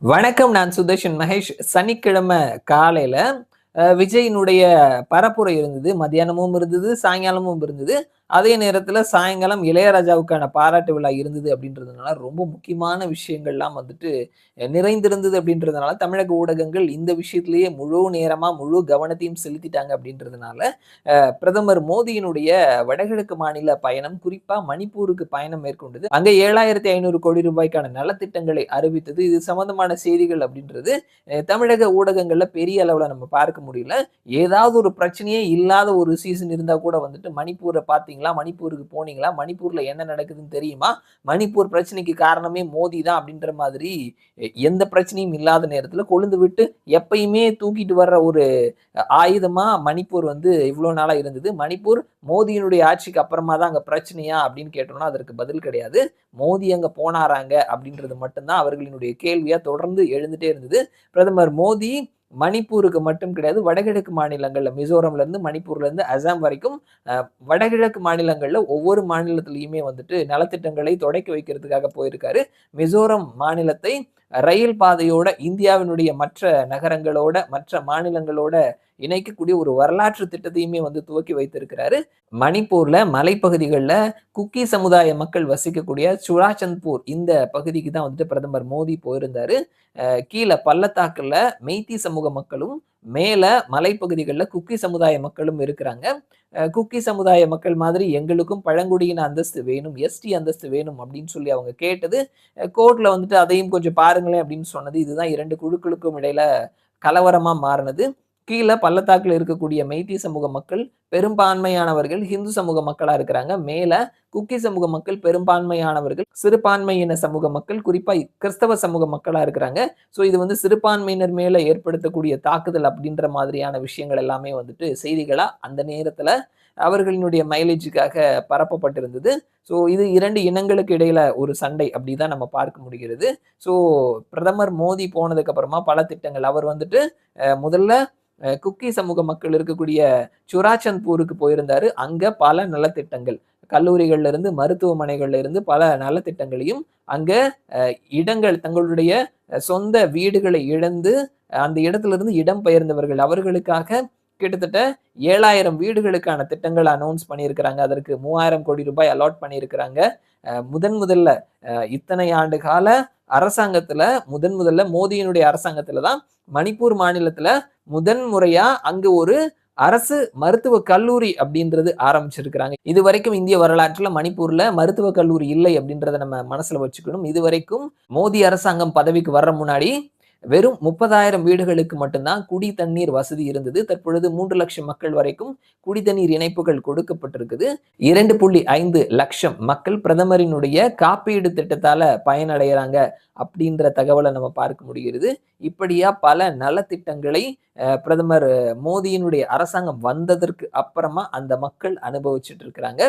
வணக்கம் நான் சுதர்ஷன் மகேஷ். சனிக்கிழமை காலையில விஜயினுடைய பரப்புரை இருந்தது மத்தியானமும் இருந்தது சாயங்காலமும் இருந்தது. அதே நேரத்தில் சாயங்காலம் இளையராஜாவுக்கான பாராட்டு விழா இருந்தது அப்படின்றதுனால ரொம்ப முக்கியமான விஷயங்கள்லாம் வந்துட்டு நிறைந்திருந்தது அப்படின்றதுனால தமிழக ஊடகங்கள் இந்த விஷயத்திலேயே முழு நேரமா முழு கவனத்தையும் செலுத்திட்டாங்க அப்படின்றதுனால பிரதமர் மோடியினுடைய வடகிழக்கு மாநில பயணம் குறிப்பாக மணிப்பூருக்கு பயணம் மேற்கொண்டது. அங்கே ஏழாயிரத்தி ஐநூறு கோடி ரூபாய்க்கான நலத்திட்டங்களை அறிவித்தது. இது சம்பந்தமான செய்திகள் அப்படின்றது தமிழக ஊடகங்களில் பெரிய அளவில் நம்ம பார்க்க முடியல. ஏதாவது ஒரு பிரச்சனையே இல்லாத ஒரு சீசன் இருந்தால் கூட வந்துட்டு மணிப்பூரை பார்த்தீங்களா மணிப்பூருக்கு போனீங்களா? மணிப்பூர்ல என்ன நடக்குதுன்னு தெரியுமா? மணிப்பூர் பிரச்சனைக்கு காரணமே மோடி தான் அப்படின்ற மாதிரி எந்த பிரச்சனையும் இல்லாத நேரத்துல கொழுந்து விட்டு எப்பயுமே தூக்கிட்டு வர்ற ஒரு ஆயுதமா மணிப்பூர் வந்து இவ்வளவு நாளா இருந்தது. மணிப்பூர் மோதியினுடைய ஆட்சிக்கு அப்புறமா தான் அங்க பிரச்சனையா அப்படின்னு கேட்டோம்னா அதற்கு பதில் கிடையாது. மோதி அங்க போனாராங்க அப்படின்றது மட்டும்தான் அவர்களினுடைய கேள்வியா தொடர்ந்து எழுந்துட்டே இருந்தது. பிரதமர் மோடி மணிப்பூருக்கு மட்டும் கிடையாது வடகிழக்கு மாநிலங்களில் மிசோரம்ல இருந்து மணிப்பூர்ல இருந்து அசாம் வரைக்கும் வடகிழக்கு மாநிலங்களில் ஒவ்வொரு மாநிலத்திலையுமே வந்துட்டு நலத்திட்டங்களை தொடக்கி வைக்கிறதுக்காக போயிருக்காரு. மிசோரம் மாநிலத்தை ரயில் பாதையோட இந்தியாவினுடைய மற்ற நகரங்களோட மற்ற மாநிலங்களோட இணைக்கக்கூடிய ஒரு வரலாற்று திட்டத்தையுமே வந்து துவக்கி வைத்திருக்கிறாரு. மணிப்பூர்ல மலைப்பகுதிகளில் குக்கி சமுதாய மக்கள் வசிக்கக்கூடிய சுராச்சந்த்பூர் இந்த பகுதிக்கு தான் வந்துட்டு பிரதமர் மோடி போயிருந்தாரு. கீழே பள்ளத்தாக்குல மெய்த்தி சமூக மக்களும் மேலே மலைப்பகுதிகளில் குக்கி சமுதாய மக்களும் இருக்கிறாங்க. குக்கி சமுதாய மக்கள் மாதிரி எங்களுக்கும் பழங்குடியின அந்தஸ்து வேணும் எஸ்டி அந்தஸ்து வேணும் அப்படின்னு சொல்லி அவங்க கேட்டது. கோர்ட்டில் வந்துட்டு அதையும் கொஞ்சம் பாருங்களேன் அப்படின்னு சொன்னது. இதுதான் இரண்டு குழுக்களுக்கும் இடையில கலவரமாக மாறினது. கீழே பள்ளத்தாக்கில் இருக்கக்கூடிய மெய்த்தி சமூக மக்கள் பெரும்பான்மையானவர்கள் ஹிந்து சமூக மக்களா இருக்கிறாங்க. மேல குக்கி சமூக மக்கள் பெரும்பான்மையானவர்கள் சிறுபான்மையின சமூக மக்கள் குறிப்பா கிறிஸ்தவ சமூக மக்களா இருக்கிறாங்க. ஸோ இது வந்து சிறுபான்மையினர் மேல ஏற்படுத்தக்கூடிய தாக்குதல் அப்படின்ற மாதிரியான விஷயங்கள் எல்லாமே வந்துட்டு செய்திகளா அந்த நேரத்துல அவர்களினுடைய மைலேஜுக்காக பரப்பப்பட்டிருந்தது. ஸோ இது இரண்டு இனங்களுக்கு இடையில ஒரு சண்டை அப்படிதான் நம்ம பார்க்க முடிகிறது. ஸோ பிரதமர் மோடி போனதுக்கு அப்புறமா பல திட்டங்கள். அவர் வந்துட்டு முதல்ல குக்கி சமூக மக்கள் இருக்கக்கூடிய சுராச்சந்த்பூருக்கு போயிருந்தாரு. அங்க பல நலத்திட்டங்கள். கல்லூரிகள்ல இருந்து மருத்துவமனைகள்ல இருந்து பல நலத்திட்டங்களையும் அங்க இடங்கள் தங்களுடைய சொந்த வீடுகளை இழந்து அந்த இடத்துல இருந்து இடம் பெயர்ந்தவர்கள். அவர்களுக்காக கிட்டத்தட்ட ஏழாயிரம் வீடுகளுக்கான திட்டங்கள் அனௌன்ஸ் பண்ணியிருக்கிறாங்க. அதற்கு மூவாயிரம் கோடி ரூபாய் அலாட் பண்ணியிருக்கிறாங்க. முதன் முதல்ல இத்தனை ஆண்டு கால அரசாங்கத்துல முதன் முதல்ல மோடியினுடைய அரசாங்கத்துல தான் மணிப்பூர் மாநிலத்துல முதன் முறையா அங்க ஒரு அரசு மருத்துவ கல்லூரி அப்படின்றது ஆரம்பிச்சிருக்கிறாங்க. இது வரைக்கும் இந்திய வரலாற்றுல மணிப்பூர்ல மருத்துவ கல்லூரி இல்லை அப்படின்றத நம்ம மனசுல வச்சுக்கணும். இது வரைக்கும் மோடி அரசாங்கம் பதவிக்கு வர்ற முன்னாடி வெறும் முப்பதாயிரம் வீடுகளுக்கு மட்டும்தான் குடி தண்ணீர் வசதி இருந்தது. தற்பொழுது மூன்று லட்சம் மக்கள் வரைக்கும் குடி தண்ணீர் இணைப்புகள் கொடுக்கப்பட்டிருக்குது. இரண்டு புள்ளி ஐந்து லட்சம் மக்கள் பிரதமரினுடைய காப்பீடு திட்டத்தால பயனடைகிறாங்க அப்படின்ற தகவலை நம்ம பார்க்க முடிகிறது. இப்படியா பல நலத்திட்டங்களை பிரதமர் மோடியினுடைய அரசாங்கம் வந்ததற்கு அப்புறமா அந்த மக்கள் அனுபவிச்சுட்டு இருக்கிறாங்க.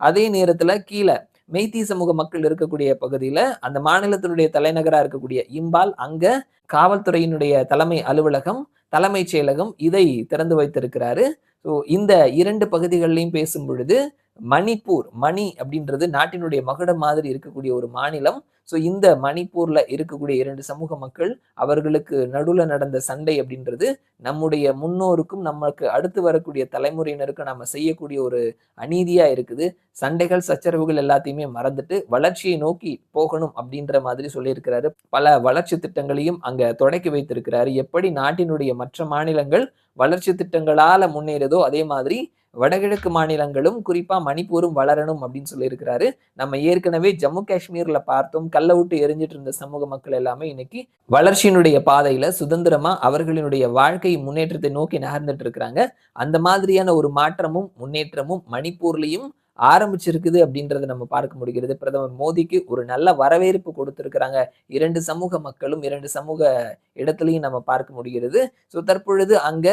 அதே நேரத்துல கீழே மெய்த்தி சமூக மக்கள் இருக்கக்கூடிய பகுதியில அந்த மாநிலத்தினுடைய தலைநகரா இருக்கக்கூடிய இம்பால் அங்க காவல்துறையினுடைய தலைமை அலுவலகம் தலைமைச் செயலகம் இதை திறந்து வைத்திருக்கிறாரு. ஸோ இந்த இரண்டு பகுதிகளிலையும் பேசும் பொழுது மணிப்பூர் மணி அப்படின்றது நாட்டினுடைய மகுடம் மாதிரி இருக்கக்கூடிய ஒரு மாநிலம். ஸோ இந்த மணிப்பூர்ல இருக்கக்கூடிய இரண்டு சமூக மக்கள் அவர்களுக்கு நடுவில் நடந்த சண்டை அப்படின்றது நம்முடைய முன்னோருக்கும் நமக்கு அடுத்து வரக்கூடிய தலைமுறையினருக்கும் நம்ம செய்யக்கூடிய ஒரு அநீதியா இருக்குது. சண்டைகள் சச்சரவுகள் எல்லாத்தையுமே மறந்துட்டு வளர்ச்சியை நோக்கி போகணும் அப்படின்ற மாதிரி சொல்லியிருக்கிறாரு. பல வளர்ச்சி திட்டங்களையும் அங்க தொடக்கி வைத்திருக்கிறாரு. எப்படி நாட்டினுடைய மற்ற மாநிலங்கள் வளர்ச்சி திட்டங்களால முன்னேறுதோ அதே மாதிரி வடகிழக்கு மாநிலங்களும் குறிப்பா மணிப்பூரும் வளரணும் அப்படின்னு சொல்லியிருக்கிறாரு. நம்ம ஏற்கனவே ஜம்மு காஷ்மீர்ல பார்த்தோம். கல்ல விட்டு எரிஞ்சிட்டு இருந்த சமூக மக்கள் எல்லாமே இன்னைக்கு வளர்ச்சியினுடைய பாதையில சுதந்திரமா அவர்களினுடைய வாழ்க்கை முன்னேற்றத்தை நோக்கி நகர்ந்துட்டு இருக்கிறாங்க. அந்த மாதிரியான ஒரு மாற்றமும் முன்னேற்றமும் மணிப்பூர்லயும் ஆரம்பிச்சிருக்குது அப்படின்றத நம்ம பார்க்க முடிகிறது. பிரதமர் மோடிக்கு ஒரு நல்ல வரவேற்பு கொடுத்திருக்கிறாங்க. இரண்டு சமூக மக்களும் இரண்டு சமூக இடத்துலையும் நம்ம பார்க்க முடிகிறது. ஸோ தற்பொழுது அங்க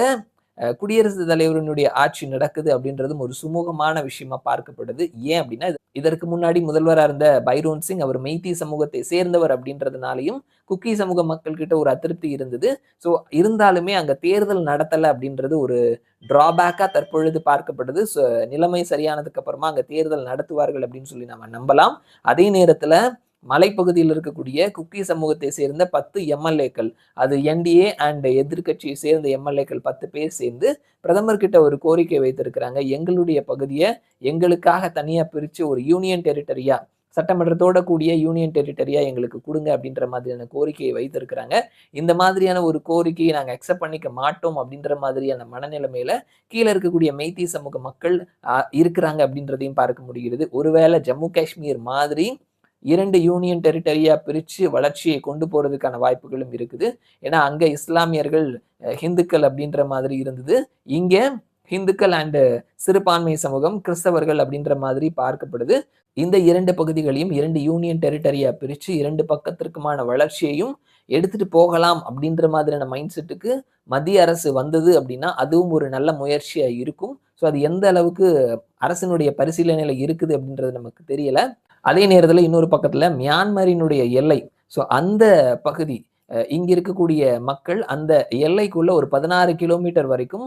குடியரசுத் தலைவரினுடைய ஆட்சி நடக்குது அப்படின்றதும் ஒரு சுமூகமான விஷயமா பார்க்கப்படுது. ஏன் அப்படின்னா இதற்கு முன்னாடி முதல்வராக இருந்த பைரோன் சிங் அவர் மெய்தி சமூகத்தை சேர்ந்தவர் அப்படின்றதுனாலையும் குக்கி சமூக மக்கள் கிட்ட ஒரு அதிருப்தி இருந்தது. ஸோ இருந்தாலுமே அங்க தேர்தல் நடத்தலை அப்படின்றது ஒரு டிராபேக்கா தற்பொழுது பார்க்கப்படுது. நிலைமை சரியானதுக்கு அப்புறமா அங்க தேர்தல் நடத்துவார்கள் அப்படின்னு சொல்லி நம்ம நம்பலாம். அதே நேரத்துல மலைப்பகுதியில் இருக்கக்கூடிய குக்கி சமூகத்தை சேர்ந்த பத்து எம்எல்ஏக்கள். அது என்டிஏ அண்ட் எதிர்க்கட்சியை சேர்ந்த எம்எல்ஏக்கள் பத்து பேர் சேர்ந்து பிரதமர் கிட்ட ஒரு கோரிக்கை வைத்திருக்கிறாங்க. எங்களுடைய பகுதியை எங்களுக்காக தனியாக பிரித்து ஒரு யூனியன் டெரிட்டரியா சட்டமன்றத்தோட கூடிய யூனியன் டெரிட்டரியா எங்களுக்கு கொடுங்க அப்படின்ற மாதிரியான கோரிக்கையை வைத்திருக்கிறாங்க. இந்த மாதிரியான ஒரு கோரிக்கையை நாங்கள் அக்செப்ட் பண்ணிக்க மாட்டோம் அப்படின்ற மாதிரியான மனநிலைமையில கீழே இருக்கக்கூடிய மெய்த்தி சமூக மக்கள் இருக்கிறாங்க அப்படின்றதையும் பார்க்க முடிகிறது. ஒருவேளை ஜம்மு காஷ்மீர் மாதிரி இரண்டு யூனியன் டெரிட்டரியா பிரித்து வளர்ச்சியை கொண்டு போறதுக்கான வாய்ப்புகளும் இருக்குது. ஏன்னா அங்க இஸ்லாமியர்கள் ஹிந்துக்கள் அப்படின்ற மாதிரி இருந்தது. இங்க ஹிந்துக்கள் அண்டு சிறுபான்மை சமூகம் கிறிஸ்தவர்கள் அப்படின்ற மாதிரி பார்க்கப்படுது. இந்த இரண்டு பகுதிகளையும் இரண்டு யூனியன் டெரிட்டரியா பிரித்து இரண்டு பக்கத்திற்குமான வளர்ச்சியையும் எடுத்துட்டு போகலாம் அப்படின்ற மாதிரியான மைண்ட் செட்டுக்கு மத்திய அரசு வந்தது அப்படின்னா அதுவும் ஒரு நல்ல முயற்சியாக இருக்கும். ஸோ அது எந்த அளவுக்கு அரசினுடைய பரிசீலனையில் இருக்குது அப்படின்றது நமக்கு தெரியல. அதே நேரத்தில் இன்னொரு பக்கத்துல மியான்மரினுடைய எல்லை. ஸோ அந்த பகுதி அஹ், இங்க இருக்கக்கூடிய மக்கள் அந்த எல்லைக்குள்ள ஒரு பதினாறு கிலோமீட்டர் வரைக்கும்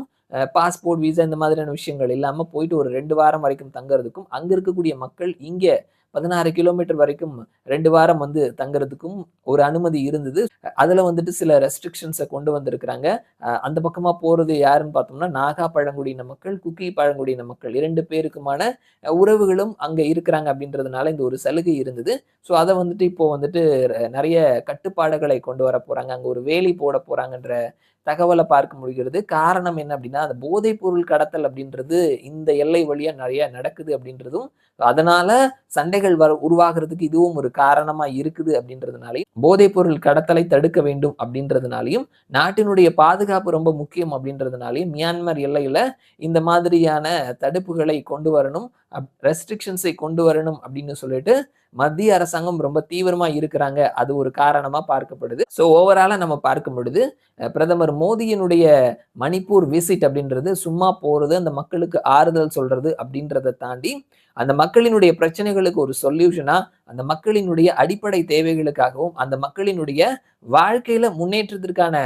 பாஸ்போர்ட் விசா இந்த மாதிரியான விஷயங்கள் இல்லாம போயிட்டு ஒரு ரெண்டு வாரம் வரைக்கும் தங்குறதுக்கும் அங்க இருக்கக்கூடிய மக்கள் இங்க பதினாறு கிலோமீட்டர் வரைக்கும் ரெண்டு வாரம் வந்து தங்குறதுக்கும் ஒரு அனுமதி இருந்தது. அதில் வந்துட்டு சில ரெஸ்ட்ரிக்ஷன்ஸை கொண்டு வந்திருக்கிறாங்க. அந்த பக்கமாக போகிறது யாருன்னு பார்த்தோம்னா நாகா பழங்குடியின மக்கள் குக்கி பழங்குடியின மக்கள். இரண்டு பேருக்குமான உறவுகளும் அங்கே இருக்கிறாங்க அப்படின்றதுனால இந்த ஒரு சலுகை இருந்தது. ஸோ அதை வந்துட்டு இப்போ வந்துட்டு நிறைய கட்டுப்பாடுகளை கொண்டு வர போகிறாங்க அங்கே ஒரு வேலி போட போகிறாங்கன்ற தகவலை பார்க்க முடிகிறது. காரணம் என்ன அப்படின்னா அந்த போதைப் பொருள் கடத்தல் அப்படின்றது இந்த எல்லை வழியா நிறைய நடக்குது அப்படின்றதும் அதனால சண்டைகள் வர உருவாகிறதுக்கு இதுவும் ஒரு காரணமா இருக்குது அப்படின்றதுனாலையும் போதைப் பொருள் கடத்தலை தடுக்க வேண்டும் அப்படின்றதுனாலையும் நாட்டினுடைய பாதுகாப்பு ரொம்ப முக்கியம் அப்படின்றதுனாலையும் மியான்மர் எல்லையில இந்த மாதிரியான தடுப்புகளை கொண்டு வரணும் ரெஸ்ட்ரிக்ஷன்ஸை கொண்டு வரணும் அப்படின்னு சொல்லிட்டு மத்திய அரசாங்கம் ரொம்ப தீவிரமா இருக்கிறாங்க. அது ஒரு காரணமா பார்க்கப்படுது. ஸோ ஓவராலா நம்ம பார்க்கும் பொழுது பிரதமர் மோடியினுடைய மணிப்பூர் விசிட் அப்படின்றது சும்மா போறது அந்த மக்களுக்கு ஆறுதல் சொல்றது அப்படின்றத தாண்டி அந்த மக்களினுடைய பிரச்சனைகளுக்கு ஒரு சொல்யூஷனா அந்த மக்களினுடைய அடிப்படை தேவைகளுக்காகவும் அந்த மக்களினுடைய வாழ்க்கையில முன்னேற்றத்திற்கான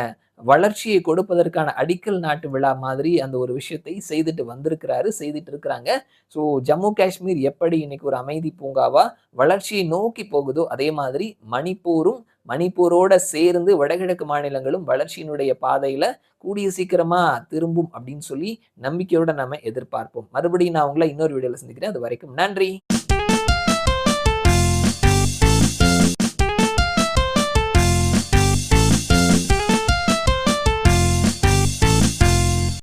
வளர்ச்சியை கொடுப்பதற்கான அடிக்கல் நாட்டு விழா மாதிரி அந்த ஒரு விஷயத்தை செய்துட்டு வந்திருக்கிறாரு செய்துட்டு இருக்கிறாங்க. ஸோ ஜம்மு காஷ்மீர் எப்படி இன்னைக்கு ஒரு அமைதி பூங்காவா வளர்ச்சியை நோக்கி போகுதோ அதே மாதிரி மணிப்பூரும் மணிப்பூரோட சேர்ந்து வடகிழக்கு மாநிலங்களும் வளர்ச்சியினுடைய பாதையில கூடிய சீக்கிரமா திரும்பும் அப்படின்னு சொல்லி நம்பிக்கையோட நம்ம எதிர்பார்ப்போம். மறுபடியும் நான் உங்களை இன்னொரு வீடியோல சந்திக்கிறேன். அது வரைக்கும் நன்றி.